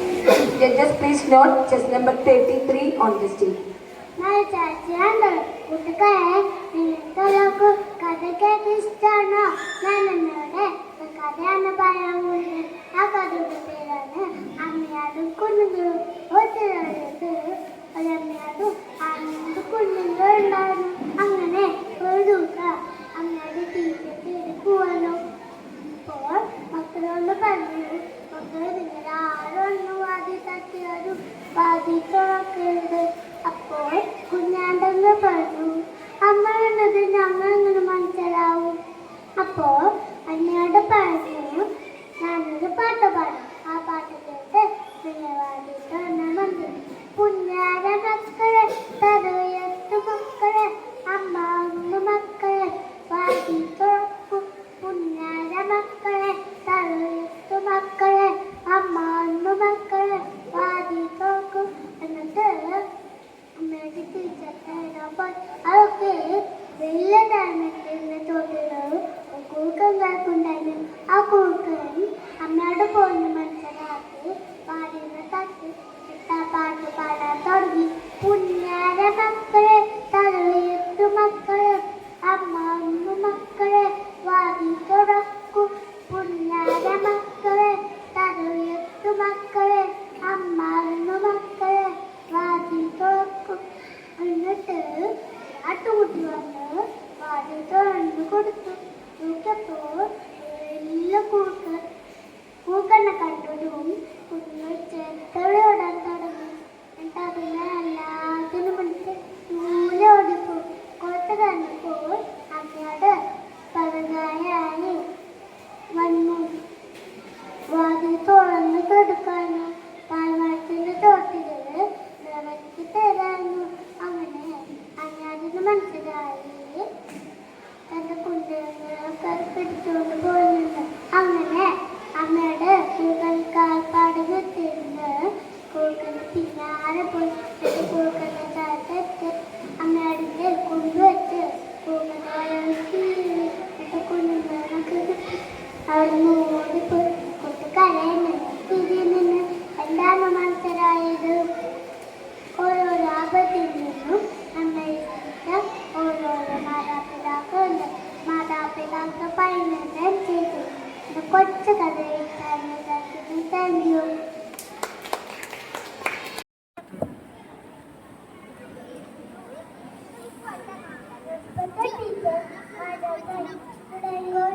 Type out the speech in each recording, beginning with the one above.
Judges, please note chess number 33 on this team. ನಾನು ಚಾಚಿಯಾನ ಹುಡುಗೇ ನಿನ್ನೆತ್ತಲಕ್ಕೂ ಕದಕ್ಕೆ ಇಷ್ಟಾನ ನಾನು ನೋಡೆ ಕದೆಯನ್ನ ಭಯ ಆ ಕದಕ್ಕೆ ಬೇರಾನೆ ಆಮೆ ಅದಕ್ಕೂ ಓದಿರೋದು ಅದನ್ನು ಅದು ಆ ಮುಂದಕ್ಕೂ ನಿಂದ വാതി അപ്പോൾ കുഞ്ഞാണ്ടെന്ന് പറഞ്ഞു. അമ്മ എന്നത് ഞങ്ങൾ എങ്ങനെ മനസ്സിലാവും? അപ്പോൾ അമ്മയോട് പറഞ്ഞു ടീച്ചർ അതൊക്കെ വലിയ ഡയമണ്ടിന്റെ തോന്നുന്നത് കുറുക്കുണ്ടായിരുന്നു ആ കുറുക്കൻ അമ്മയോട് പോയി മനസ്സിലാക്കി പാടിനെ തട്ടി പാട്ട് പാടാൻ തുടങ്ങി. പുന്നാര മക്കളെ മക്കളെ അമ്മ മക്കളെ വാതി തുറക്കും. പുന്നാര മക്കളെ മക്കളെ അമ്മ അമ്മ മക്കളെ എന്നിട്ട് ആട്ടുകുട്ടി വന്ന് വാതി തുറന്നു കൊടുത്തു. നോക്കിയപ്പോൾ എല്ലാ കൂർക്ക് പൂക്കണ്ണ കണ്ടതും കുഞ്ഞു ചേട്ടോടാൻ കിട്ടി അവിടുന്ന് ഓടിപ്പോയി കൂട്ടുകാരെ ഇതിൽ നിന്ന് എന്താണ് മനസ്സിലായത് ഓരോരോ ആപത്തിൽ നിന്നും നമ്മളിൽ ഓരോരോ മാതാപിതാക്കളുണ്ട്. മാതാപിതാക്കൾ പറയുന്നത് ചെയ്തു കൊച്ചു you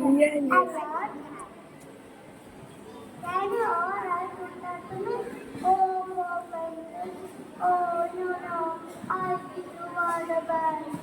me? Oh, no, no. I think you are the best.